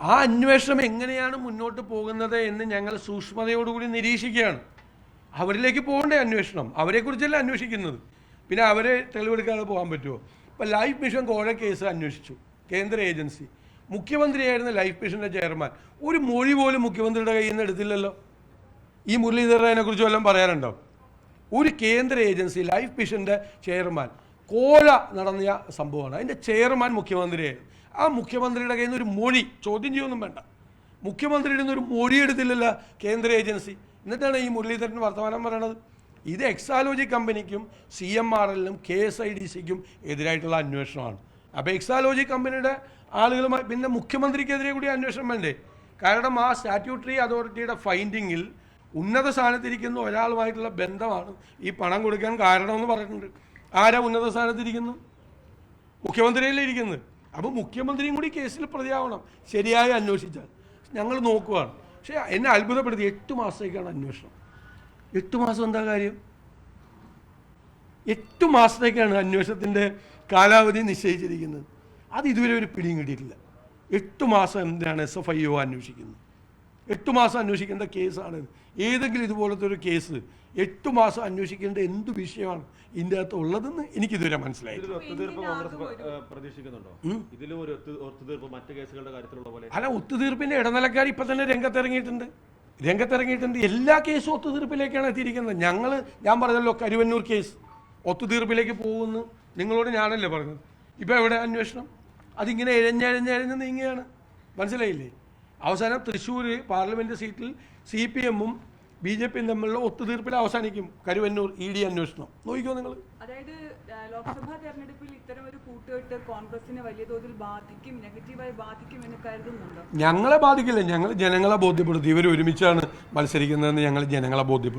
ആ അന്വേഷണം എങ്ങനെയാണ് മുന്നോട്ട് പോകുന്നത് എന്ന് ഞങ്ങൾ സൂക്ഷ്മതയോടുകൂടി നിരീക്ഷിക്കുകയാണ്. അവരിലേക്ക് പോകണ്ടേ അന്വേഷണം? അവരെക്കുറിച്ചല്ല അന്വേഷിക്കുന്നത്? പിന്നെ അവരെ തെളിവെടുക്കാതെ പോകാൻ പറ്റുമോ? ഇപ്പോൾ ലൈഫ് മിഷൻ കോഴ കേസ് അന്വേഷിച്ചു കേന്ദ്ര ഏജൻസി. മുഖ്യമന്ത്രിയായിരുന്ന ലൈഫ് മിഷന്റെ ചെയർമാൻ. ഒരു മൊഴി പോലും മുഖ്യമന്ത്രിയുടെ കയ്യിൽ നിന്ന് എടുത്തില്ലല്ലോ. ഈ മുരളീധരനെക്കുറിച്ച് വല്ലതും പറയാനുണ്ടോ? ഒരു കേന്ദ്ര ഏജൻസി ലൈഫ് മിഷന്റെ ചെയർമാൻ കോഴ നടന്ന സംഭവമാണ്. അതിന്റെ ചെയർമാൻ മുഖ്യമന്ത്രിയായിരുന്നു. ആ മുഖ്യമന്ത്രിയുടെ കയ്യിൽ നിന്ന് ഒരു മൊഴി. ചോദ്യം ചെയ്യൊന്നും വേണ്ട. മുഖ്യമന്ത്രിയുടെ നിന്ന് ഒരു മൊഴി എടുത്തില്ലല്ലോ കേന്ദ്ര ഏജൻസി. എന്നിട്ടാണ് ഈ മുരളീധരൻ വർത്തമാനം പറയണത്. ഇത് എക്സാലോജി കമ്പനിക്കും സി എം ആർ എല്ലിനും കെ എസ് ഐ ഡി സിക്കും എതിരായിട്ടുള്ള അന്വേഷണമാണ്. അപ്പോൾ എക്സാലോജി കമ്പനിയുടെ ആളുകളുമായി പിന്നെ മുഖ്യമന്ത്രിക്കെതിരെ കൂടി അന്വേഷണം വേണ്ടേ? കാരണം ആ സ്റ്റാറ്റ്യൂട്ടറി അതോറിറ്റിയുടെ ഫൈൻഡിങ്ങിൽ ഉന്നത സ്ഥാനത്തിരിക്കുന്ന ഒരാളുമായിട്ടുള്ള ബന്ധമാണ് ഈ പണം കൊടുക്കാൻ കാരണമെന്ന് പറഞ്ഞിട്ടുണ്ട്. ആരാ ഉന്നത സ്ഥാനത്തിരിക്കുന്നു മുഖ്യമന്ത്രിയല്ലേ ഇരിക്കുന്നത്? അപ്പോൾ മുഖ്യമന്ത്രിയും കൂടി കേസിൽ പ്രതിയാവണം. ശരിയായി അന്വേഷിച്ചാൽ. ഞങ്ങൾ നോക്കുകയാണ് പക്ഷേ എന്നെ അത്ഭുതപ്പെടുത്തി. എട്ട് മാസത്തേക്കാണ് അന്വേഷണം. എട്ട് മാസം എന്താ കാര്യം? എട്ട് മാസത്തേക്കാണ് അന്വേഷണത്തിന്റെ കാലാവധി നിശ്ചയിച്ചിരിക്കുന്നത്. അത് ഇതുവരെ ഒരു പിടിയും കിട്ടിയിട്ടില്ല. എട്ട് മാസം എന്തിനാണ് എസ് എഫ് ഐ ഒ അന്വേഷിക്കുന്നത്? എട്ട് മാസം അന്വേഷിക്കേണ്ട കേസാണ് ഏതെങ്കിലും ഇതുപോലത്തെ ഒരു കേസ് എട്ട് മാസം അന്വേഷിക്കേണ്ട എന്ത് വിഷയമാണ് ഇതിന്റെ അകത്ത് ഉള്ളതെന്ന് എനിക്കിതുവരെ പോലെ. അല്ല ഒത്തുതീർപ്പിന്റെ ഇടനിലക്കാർ ഇപ്പൊ തന്നെ രംഗത്തിറങ്ങിയിട്ടുണ്ട്. രംഗത്തിറങ്ങിയിട്ടുണ്ട്. എല്ലാ കേസും ഒത്തുതീർപ്പിലേക്കാണ് എത്തിയിരിക്കുന്നത്. ഞങ്ങൾ ഞാൻ പറഞ്ഞല്ലോ കരുവന്നൂർ കേസ്. ഒത്തുതീർപ്പിലേക്ക് പോകുന്നു. നിങ്ങളോട് ഞാനല്ലേ പറഞ്ഞത്? ഇപ്പം എവിടെ അന്വേഷണം? അതിങ്ങനെ എഴഞ്ഞഴഞ്ഞഴഞ്ഞ് നീങ്ങുകയാണ്. മനസ്സിലായില്ലേ? അവസാനം തൃശ്ശൂർ പാർലമെന്റ് സീറ്റിൽ സി പി എമ്മും ബി ജെ പിയും തമ്മിലുള്ള ഒത്തുതീർപ്പിൽ അവസാനിക്കും കരുവന്നൂർ ഇ ഡി അന്വേഷണം. നോക്കിക്കോ നിങ്ങൾ അതായത് ലോക്സഭാ തെരഞ്ഞെടുപ്പിൽ ഇത്തരം ഒരു കൂട്ടുകെട്ട് കോൺഗ്രസിനെ വലിയ തോതിൽ ബാധിക്കും നെഗറ്റീവായി ബാധിക്കും എന്ന് കരുതുന്നുണ്ടോ? ഞങ്ങളെ ബാധിക്കില്ല. ഞങ്ങൾ ജനങ്ങളെ ബോധ്യപ്പെടുത്തി. ഇവർ ഒരുമിച്ചാണ് മത്സരിക്കുന്നതെന്ന് ഞങ്ങൾ ജനങ്ങളെ ബോധ്യപ്പെടുത്തി.